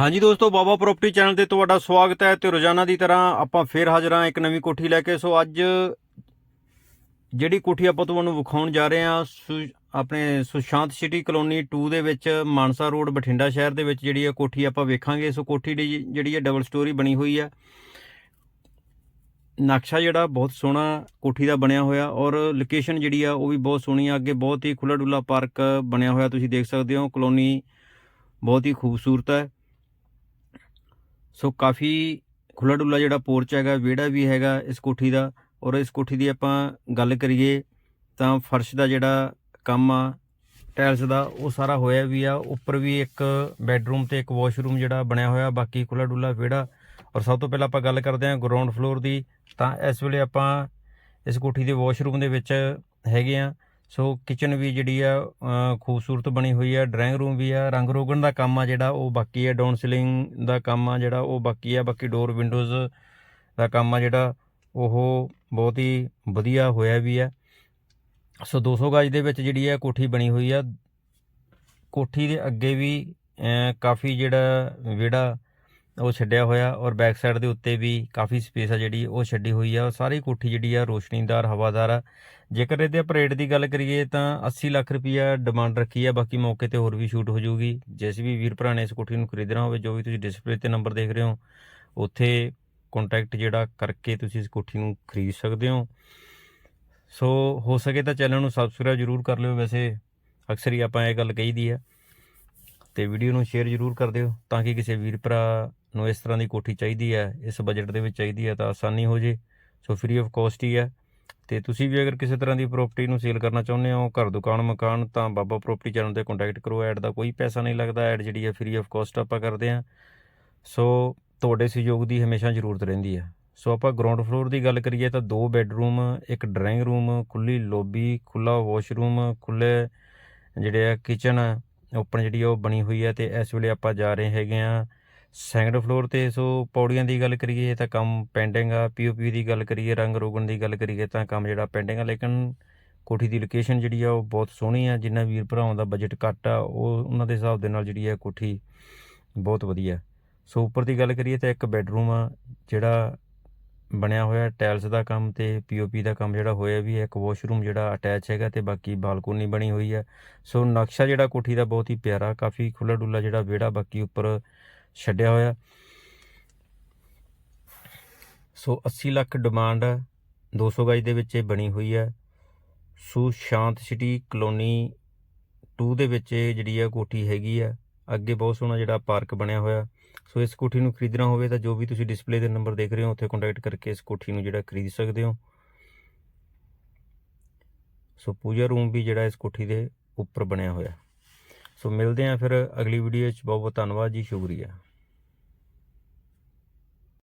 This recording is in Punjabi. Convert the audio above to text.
ਹਾਂਜੀ ਦੋਸਤੋ, ਬਾਬਾ ਪ੍ਰਾਪਰਟੀ ਚੈਨਲ ਤੇ ਤੁਹਾਡਾ ਸਵਾਗਤ ਹੈ ਤੇ ਰੋਜ਼ਾਨਾ ਦੀ ਤਰ੍ਹਾਂ ਆਪਾਂ ਫੇਰ ਹਾਜ਼ਰ ਹਾਂ ਇੱਕ ਨਵੀਂ ਕੋਠੀ ਲੈ ਕੇ। ਸੋ ਅੱਜ ਜਿਹੜੀ ਕੋਠੀ ਆਪਾਂ ਤੁਹਾਨੂੰ ਵਿਖਾਉਣ ਜਾ ਰਹੇ ਹਾਂ, ਸੁ- ਆਪਣੇ ਸੁਸ਼ਾਂਤ ਸਿਟੀ ਕਲੋਨੀ 2 ਦੇ ਵਿੱਚ ਮਾਨਸਾ ਰੋਡ ਬਠਿੰਡਾ ਸ਼ਹਿਰ ਦੇ ਵਿੱਚ ਜਿਹੜੀ ਇਹ ਕੋਠੀ ਆਪਾਂ ਵੇਖਾਂਗੇ। ਸੋ ਕੋਠੀ ਦੀ ਜਿਹੜੀ ਹੈ ਡਬਲ ਸਟੋਰੀ ਬਣੀ ਹੋਈ ਹੈ। ਨਕਸ਼ਾ ਜਿਹੜਾ ਬਹੁਤ ਸੋਹਣਾ ਕੋਠੀ ਦਾ ਬਣਿਆ ਹੋਇਆ ਔਰ ਲੋਕੇਸ਼ਨ ਜਿਹੜੀ ਆ ਉਹ ਵੀ ਬਹੁਤ ਸੋਹਣੀ ਆ। ਅੱਗੇ ਬਹੁਤ ਹੀ ਖੁੱਲਾ ਡੁੱਲਾ ਪਾਰਕ ਬਣਿਆ ਹੋਇਆ ਤੁਸੀਂ ਦੇਖ ਸਕਦੇ ਹੋ। ਕਲੋਨੀ ਬਹੁਤ ਹੀ ਖੂਬਸੂਰਤ ਹੈ। ਸੋ ਕਾਫੀ ਖੁੱਲਾ ਡੁੱਲਾ ਜਿਹੜਾ ਪੋਰਚ ਹੈਗਾ, ਵਿਹੜਾ ਵੀ ਹੈਗਾ ਇਸ ਕੋਠੀ ਦਾ ਔਰ ਇਸ ਕੋਠੀ ਦੀ ਆਪਾਂ ਗੱਲ ਕਰੀਏ ਤਾਂ ਫਰਸ਼ ਦਾ ਜਿਹੜਾ ਕੰਮ ਆ, ਟਾਇਲਸ ਦਾ, ਉਹ ਸਾਰਾ ਹੋਇਆ ਵੀ ਆ। ਉੱਪਰ ਵੀ ਇੱਕ ਬੈੱਡਰੂਮ ਤੇ ਇੱਕ ਵਾਸ਼ਰੂਮ ਜਿਹੜਾ ਬਣਿਆ ਹੋਇਆ, ਬਾਕੀ ਖੁੱਲਾ ਡੁੱਲਾ ਵਿਹੜਾ। ਔਰ ਸਭ ਤੋਂ ਪਹਿਲਾਂ ਆਪਾਂ ਗੱਲ ਕਰਦੇ ਹਾਂ ਗਰਾਊਂਡ ਫਲੋਰ ਦੀ। ਤਾਂ ਇਸ ਵੇਲੇ ਆਪਾਂ ਇਸ ਕੋਠੀ ਦੇ ਵਾਸ਼ਰੂਮ ਦੇ ਵਿੱਚ ਹੈਗੇ ਆ ਸੋ ਕਿਚਨ ਵੀ ਜਿਹੜੀ ਆ ਖੂਬਸੂਰਤ ਬਣੀ ਹੋਈ ਆ ਡਰਾਇੰਗ ਰੂਮ ਵੀ ਆ, ਰੰਗ ਰੋਗਣ ਦਾ ਕੰਮ ਆ ਜਿਹੜਾ, ਉਹ ਬਾਕੀ ਆ ਡਾਊਨ ਸੀਲਿੰਗ ਦਾ ਕੰਮ ਆ ਜਿਹੜਾ, ਉਹ ਬਾਕੀ ਆ, ਬਾਕੀ ਡੋਰ ਵਿੰਡੋਜ਼ ਦਾ ਕੰਮ ਆ ਜਿਹੜਾ, ਉਹ ਬਹੁਤ ਹੀ ਵਧੀਆ ਹੋਇਆ ਵੀ ਆ। ਸੋ 200 ਗਜ ਦੇ ਵਿੱਚ ਜਿਹੜੀ ਆ, ਕੋਠੀ ਬਣੀ ਹੋਈ ਆ। ਕੋਠੀ ਦੇ ਅੱਗੇ ਵੀ ਕਾਫੀ ਜਿਹੜਾ ਵਿਹੜਾ ਉਹ ਛੱਡਿਆ ਹੋਇਆ ਔਰ ਬੈਕ ਸਾਈਡ ਦੇ ਉੱਤੇ ਵੀ ਕਾਫੀ ਸਪੇਸ ਆ ਜਿਹੜੀ ਉਹ ਛੱਡੀ ਹੋਈ ਆ ਸਾਰੀ ਕੋਠੀ ਜਿਹੜੀ ਆ ਰੋਸ਼ਨੀਦਾਰ, ਹਵਾਦਾਰ ਆ। ਜੇਕਰ ਇਹਦੇ ਆਪਾਂ ਰੇਟ ਦੀ ਗੱਲ ਕਰੀਏ ਤਾਂ 80 ਲੱਖ ਰੁਪਈਆ ਡਿਮਾਂਡ ਰੱਖੀ ਆ, ਬਾਕੀ ਮੌਕੇ ਤੇ ਹੋਰ ਵੀ ਸ਼ੂਟ ਹੋ ਜਾਊਗੀ। ਜਿਸ ਵੀ ਵੀਰ ਭਰਾ ਨੇ ਇਸ ਕੋਠੀ ਨੂੰ ਖਰੀਦਣਾ ਹੋਵੇ, ਜੋ ਵੀ ਤੁਸੀਂ ਡਿਸਪਲੇ ਤੇ ਨੰਬਰ ਦੇਖ ਰਹੇ ਹੋ, ਉੱਥੇ ਕੰਟੈਕਟ ਜਿਹੜਾ ਕਰਕੇ ਤੁਸੀਂ ਇਸ ਕੋਠੀ ਨੂੰ ਖਰੀਦ ਸਕਦੇ ਹੋ। ਸੋ ਹੋ ਸਕੇ ਤਾਂ ਚੈਨਲ ਨੂੰ ਸਬਸਕ੍ਰਾਈਬ ਜਰੂਰ ਕਰ ਲਿਓ। ਵੈਸੇ ਅਕਸਰ ਹੀ ਆਪਾਂ ਇਹ ਗੱਲ ਕਹੀ ਦੀ ਆ। ਤੇ ਵੀਡੀਓ ਨੂੰ ਸ਼ੇਅਰ ਜਰੂਰ ਕਰ ਦਿਓ ਤਾਂ ਕਿ ਕਿਸੇ ਵੀਰ ਭਰਾ ਨੂੰ ਇਸ ਤਰ੍ਹਾਂ ਦੀ ਕੋਠੀ ਚਾਹੀਦੀ ਹੈ, ਇਸ ਬਜਟ ਦੇ ਵਿੱਚ ਚਾਹੀਦੀ ਹੈ ਤਾਂ ਆਸਾਨੀ ਹੋ ਜੇ। ਸੋ ਫ੍ਰੀ ਆਫ ਕਾਸਟ ਹੀ ਹੈ। ਤੇ ਤੁਸੀਂ ਵੀ ਅਗਰ ਕਿਸੇ ਤਰ੍ਹਾਂ ਦੀ ਪ੍ਰਾਪਰਟੀ ਨੂੰ ਸੇਲ ਕਰਨਾ ਚਾਹੁੰਦੇ ਹੋ, ਘਰ, ਦੁਕਾਨ, ਮਕਾਨ, ਤਾਂ ਬਾਬਾ ਪ੍ਰਾਪਰਟੀ ਚੈਨਲ ਤੇ ਕੰਟੈਕਟ ਕਰੋ। ਐਡ ਦਾ ਕੋਈ ਪੈਸਾ ਨਹੀਂ ਲੱਗਦਾ। ਐਡ ਜਿਹੜੀ ਹੈ ਫ੍ਰੀ ਆਫ ਕਾਸਟ ਆਪਾਂ ਕਰਦੇ ਹਾਂ। ਸੋ ਤੁਹਾਡੇ ਸਹਿਯੋਗ ਦੀ ਹਮੇਸ਼ਾ ਜ਼ਰੂਰਤ ਰਹਿੰਦੀ ਹੈ। ਸੋ ਆਪਾਂ ਗਰਾਊਂਡ ਫਲੋਰ ਦੀ ਗੱਲ ਕਰੀਏ ਤਾਂ ਦੋ ਬੈੱਡਰੂਮ ਇੱਕ ਡਰਾਇੰਗ ਰੂਮ ਖੁੱਲੀ ਲੋਬੀ ਖੁੱਲਾ ਵਾਸ਼ਰੂਮ ਖੁੱਲੇ ਜਿਹੜੇ ਆ ਕਿਚਨ ਓਪਨ ਜਿਹੜੀ ਆ ਉਹ ਬਣੀ ਹੋਈ ਹੈ ਤੇ ਇਸ ਵੇਲੇ ਆਪਾਂ ਜਾ ਰਹੇ ਹੈਗੇ ਆ ਸੈਕੰਡ ਫਲੋਰ ਤੇ। ਸੋ ਪੌੜੀਆਂ ਦੀ ਗੱਲ ਕਰੀਏ ਤਾਂ ਕੰਮ ਪੈਂਡਿੰਗ ਆ ਪੀਓਪੀ ਦੀ ਗੱਲ ਕਰੀਏ, ਰੰਗ ਰੋਗਨ ਦੀ ਗੱਲ ਕਰੀਏ ਤਾਂ ਕੰਮ ਜਿਹੜਾ ਪੈਂਡਿੰਗ ਆ, ਲੇਕਿਨ ਕੋਠੀ ਦੀ ਲੋਕੇਸ਼ਨ ਜਿਹੜੀ ਆ ਉਹ ਬਹੁਤ ਸੋਹਣੀ ਆ, ਜਿੰਨਾ ਵੀਰ ਭਰਾਵਾਂ ਦਾ ਬਜਟ ਘੱਟ ਆ, ਉਹ ਉਹਨਾਂ ਦੇ ਹਿਸਾਬ ਦੇ ਨਾਲ ਜਿਹੜੀ ਆ ਕੋਠੀ ਬਹੁਤ ਵਧੀਆ। ਸੋ ਉੱਪਰ ਦੀ ਗੱਲ ਕਰੀਏ ਤਾਂ ਇੱਕ ਬੈੱਡਰੂਮ ਆ, ਜਿਹੜਾ ਬਣਿਆ ਹੋਇਆ ਟਾਇਲਸ ਦਾ ਕੰਮ ਤੇ ਪੀਓਪੀ ਦਾ ਕੰਮ ਜਿਹੜਾ ਹੋਇਆ ਵੀ ਹੈ, ਇੱਕ ਵਾਸ਼ਰੂਮ ਜਿਹੜਾ ਅਟੈਚ ਹੈਗਾ ਤੇ ਬਾਕੀ ਬਾਲਕੋਨੀ ਬਣੀ ਹੋਈ ਹੈ। ਸੋ ਨਕਸ਼ਾ ਜਿਹੜਾ ਕੋਠੀ ਦਾ ਬਹੁਤ ਹੀ ਪਿਆਰਾ, ਕਾਫੀ ਖੁੱਲਾ ਡੁੱਲਾ ਜਿਹੜਾ ਵਿਹੜਾ ਬਾਕੀ ਉੱਪਰ ਛੱਡਿਆ ਹੋਇਆ। ਸੋ 80 ਲੱਖ ਡਿਮਾਂਡ 200 ਗਜ ਦੇ ਵਿੱਚ ਇਹ ਬਣੀ ਹੋਈ ਹੈ। ਸੋ ਸ਼ਾਂਤ ਸਿਟੀ ਕਲੋਨੀ 2 ਦੇ ਵਿੱਚ ਇਹ ਜਿਹੜੀ ਹੈ ਕੋਠੀ ਹੈਗੀ ਆ ਅੱਗੇ ਬਹੁਤ ਸੋਹਣਾ ਜਿਹੜਾ ਪਾਰਕ ਬਣਿਆ ਹੋਇਆ। ਸੋ ਇਸ ਕੋਠੀ ਨੂੰ ਖਰੀਦਣਾ ਹੋਵੇ ਤਾਂ ਜੋ ਵੀ ਤੁਸੀਂ ਡਿਸਪਲੇ ਦੇ ਨੰਬਰ ਦੇਖ ਰਹੇ ਹੋ, ਉੱਥੇ ਕੰਟੈਕਟ ਕਰਕੇ ਇਸ ਕੋਠੀ ਨੂੰ ਜਿਹੜਾ ਖਰੀਦ ਸਕਦੇ ਹੋ। ਸੋ ਪੂਜਾ ਰੂਮ ਵੀ ਜਿਹੜਾ ਇਸ ਕੋਠੀ ਦੇ ਉੱਪਰ ਬਣਿਆ ਹੋਇਆ। ਸੋ ਮਿਲਦੇ ਆਂ ਫਿਰ ਅਗਲੀ ਵੀਡੀਓ 'ਚ। ਬਹੁਤ ਬਹੁਤ ਧੰਨਵਾਦ ਜੀ, ਸ਼ੁਕਰੀਆ।